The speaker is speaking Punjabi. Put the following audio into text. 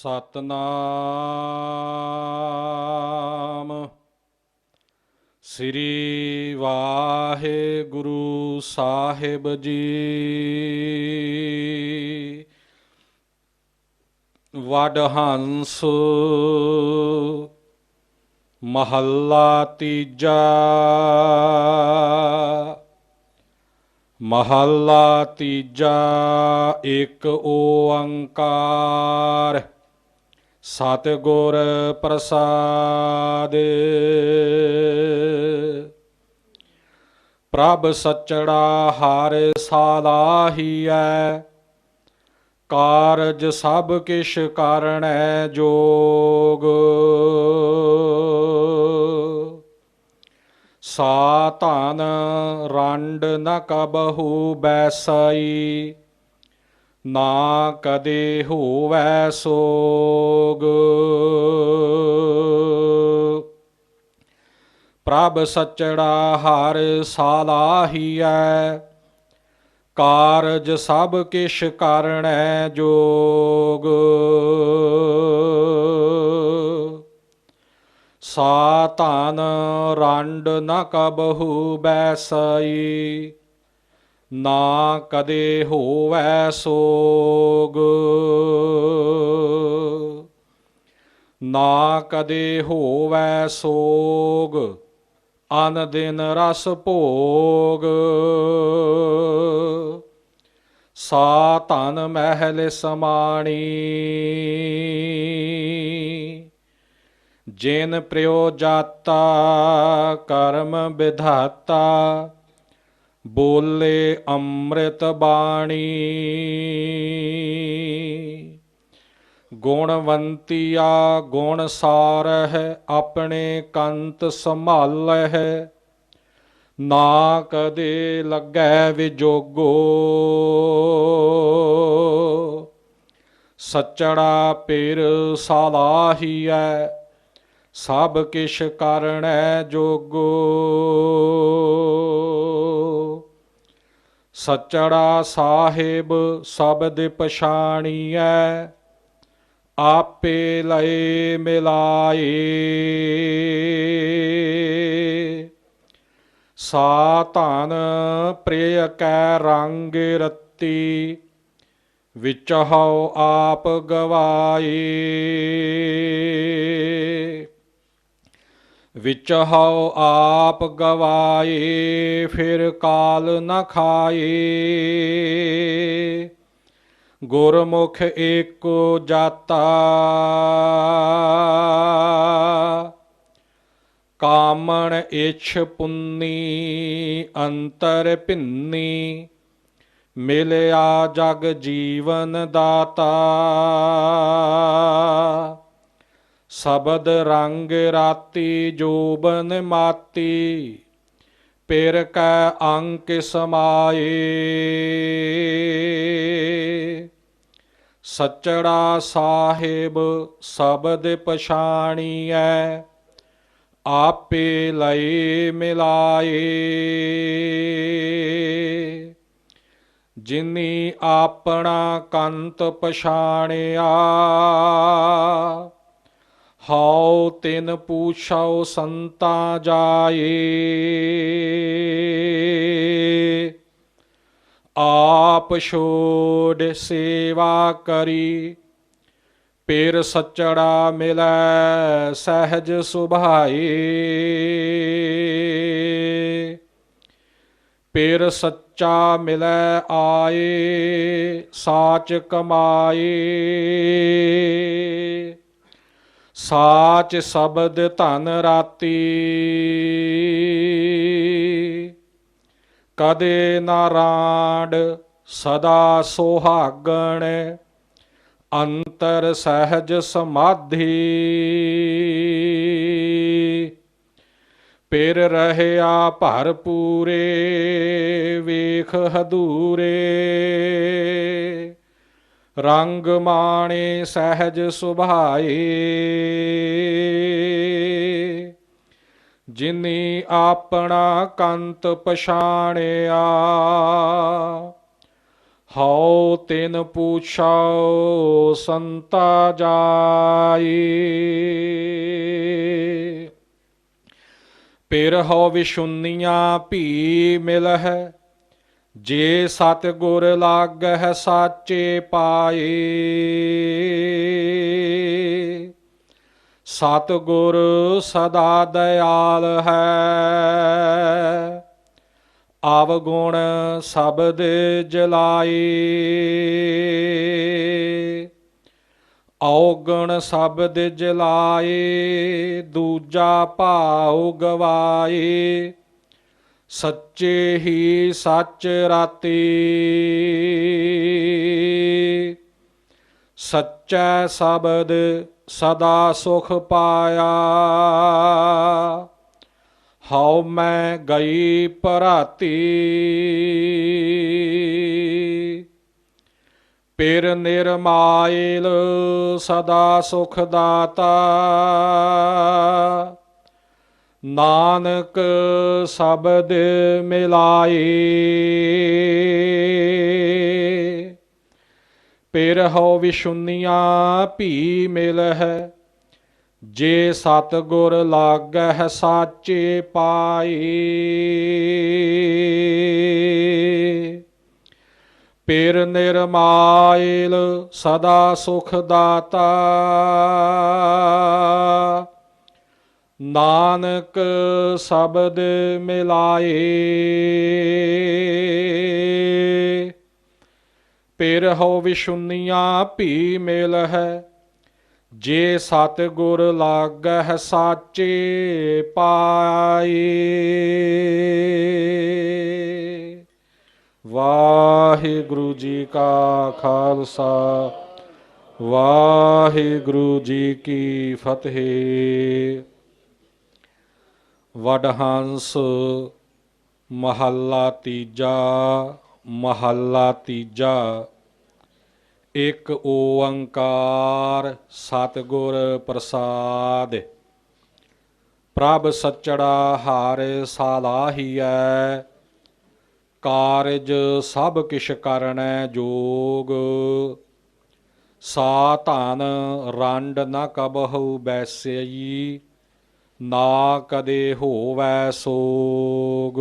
ਸਤਨਾਮ। ਸ੍ਰੀ ਵਾਹਿਗੁਰੂ ਸਾਹਿਬ ਜੀ। ਵਡ ਹੰਸ ਮਹੱਲਾ ਤੀਜਾ। ਮਹੱਲਾ ਤੀਜਾ ਇੱਕ ਓੰਕਾਰ। ਸਤਿਗੁਰ ਪ੍ਰਸਾਦ। ਪ੍ਰਭ ਸਚੜਾ ਹਰ ਸਾਲਾਹੀਐ ਕਾਰਜ ਸਭ ਕਿਛ ਕਰਣੈ ਜੋਗ। ਸਾ ਧਨ ਰੰਡ ਨ ਕਬਹੂ ਬੈਸਈ ਨਾ ਕਦੇ ਹੋਵੈ ਸੋਗ। ਪ੍ਰਭ ਸਚੜਾ ਹਰ ਸਾਲਾਹੀਐ ਕਾਰਜ ਸਭ ਕਿਛ ਕਰਣੈ ਜੋਗ। ਸਾ ਰੰਡ ਨ ਕਬਹੂ ਬੈਸਈ ਨਾ ਕਦੇ ਹੋਵੈ ਸੋਗ। ਨਾ ਕਦੇ ਹੋਵੈ ਸੋਗ, ਅਨ ਦਿਨ ਰਸ ਭੋਗ। ਸਾ ਧਨ ਮਹਿਲ ਸਮਾਣੀ, ਜਿਨ ਪ੍ਰਯੋ ਜਾਤਾ, ਕਰਮ ਵਿਧਾਤਾ। ਬੋਲੇ ਅੰਮ੍ਰਿਤ ਬਾਣੀ। ਗੁਣਵੰਤੀਆ ਗੁਣ ਸਾਰਹਿ, ਆਪਣੇ ਕੰਤ ਸੰਭਾਲਹਿ। ਨਾ ਕਦੇ ਲੱਗੈ ਵਿਜੋਗੋ। ਸਚੜਾ ਪੇਰ ਸਾਲਾਹੀਐ, ਸਭ ਕਿਛ ਕਰਣੈ ਜੋਗੋ। ਸਚੜਾ ਸਾਹਿਬ ਸ਼ਬਦ ਪਛਾਣੀਐ, ਆਪੇ ਲਏ ਮਿਲਾਏ। ਸਾ ਧਨ ਪ੍ਰਿਯ ਕੈ ਰੰਗ ਰਤੀ ਵਿੱਚ ਹਉ ਆਪ ਗਵਾਏ। ਵਿੱਚ ਹਉ ਆਪ ਗਵਾਏ, ਫਿਰ ਕਾਲ ਨ ਖਾਏ। ਗੁਰਮੁਖ ਏਕੋ ਜਾਤਾ, ਕਾਮਣ ਇਛ ਪੁੰਨੀ, ਅੰਤਰ ਭਿੰਨੀ। ਮਿਲਿਆ ਜਗ ਜੀਵਨ ਦਾਤਾ ਸ਼ਬਦ ਰੰਗ ਰਾਤੀ ਜੋਬਨ ਮਾਤੀ, ਪੇਰ ਕੈ ਅੰਕ ਸਮਾਏ। ਸਚੜਾ ਸਾਹਿਬ ਸ਼ਬਦ ਪਛਾਣੀਐ, ਆਪੇ ਲਈ ਮਿਲਾਏ। ਜਿਨੀ ਆਪਣਾ ਕੰਤ ਪਛਾਣਿਆ ਹਉ ਤਿਨ ਪੂਛਾਉ ਸੰਤਾ ਜਾਏ। ਆਪ ਛੋੜ ਸੇਵਾ ਕਰੀ, ਪੇਰ ਸਚੜਾ ਮਿਲੈ ਸਹਿਜ ਸੁਭਾਏ। ਪੇਰ ਸੱਚਾ ਮਿਲੈ ਆਏ, ਸਾਚ ਕਮਾਏ। ਸਾਚ ਸ਼ਬਦ ਧਨ ਰਾਤੀ। ਕਦੇ ਨਾਰਾਂਡ ਸਦਾ ਸੁਹਾਗਣ, ਅੰਤਰ ਸਹਿਜ ਸਮਾਧੀ। ਪਿਰ ਰਹਿਆ ਭਰਪੂਰੇ, ਵੇਖ ਹਦੂਰੇ ਰੰਗ ਮਾਣੇ ਸਹਿਜ ਸੁਭਾਏ। ਜਿਨੀ ਆਪਣਾ ਕੰਤ ਪਛਾਣਿਆ, ਹਉ ਤਿਨ ਪੁਛਾਓ ਸੰਤਾ ਜਾਈ ਪਿਰ ਹਉ ਵਿਸ਼ੁੰਨੀਆਂ ਭੀ ਮਿਲਹਿ ਜੇ ਸਤ ਗੁਰ ਲਾਗਹਿ ਸਾਚੇ ਪਾਏ, ਸਤ ਗੁਰ ਸਦਾ ਦਇਆਲ ਹੈ। ਆਵਗੁਣ ਸ਼ਬਦ ਜਲਾਏ ਔਗਣ ਸ਼ਬਦ ਜਲਾਏ, ਦੂਜਾ ਭਾਉ ਗਵਾਏ। ਸੱਚੇ ਹੀ ਸੱਚ ਰਾਤੀ। ਸੱਚਾ ਸ਼ਬਦ ਸਦਾ ਸੁਖ ਪਾਇਆ। ਹਉ ਮੈਂ ਗਈ ਭਰਾਤੀ ਪਿਰ ਨਿਰਮਾਇਲ ਸਦਾ ਸੁਖ ਦਾਤਾ। ਨਾਨਕ ਸ਼ਬਦ ਮਿਲਾਏ ਪੇਰ ਹੋ ਵਿਸ਼ੁੰਨੀਆਂ ਭੀ ਮਿਲ ਹੈ ਜੇ ਸਤ ਗੁਰ ਲਾਗਹਿ ਸਾਚੇ ਪਾਈ। ਪੇਰ ਨਿਰਮਾਇਲ ਸਦਾ ਸੁਖ ਦਾਤਾ। ਨਾਨਕ ਸ਼ਬਦ ਮਿਲਾਏ। ਪਿਰ ਹੋ ਵਿਸ਼ੁੰਨੀਆਂ ਭੀ ਮਿਲ ਹੈ। ਜੇ ਸਤ ਗੁਰ ਲਾਗਹਿ ਸਾਚੇ ਪਾਈ ਵਾਹਿਗੁਰੂ ਜੀ ਕਾ ਖਾਲਸਾ, ਵਾਹਿਗੁਰੂ ਜੀ ਕੀ ਫਤਿਹ। ਵਡਹੰਸ ਮਹੱਲਾ ਤੀਜਾ ਮਹੱਲਾ ਤੀਜਾ। ਇੱਕ ਓੰਕਾਰ ਸਤਿਗੁਰ ਪ੍ਰਸਾਦ। ਪ੍ਰਭ ਸੱਚੜਾ ਹਾਰ ਸਾਲਾਹੀਐ। ਕਾਰਜ ਸਭ ਕਿਛ ਕਰਨੈ ਜੋਗ। ਸਾ ਧਨ ਰੰਡ ਨ ਕਬਹੁ ਬੈਸਈ। ਨਾ ਕਦੇ ਹੋਵੈ ਸੋਗ।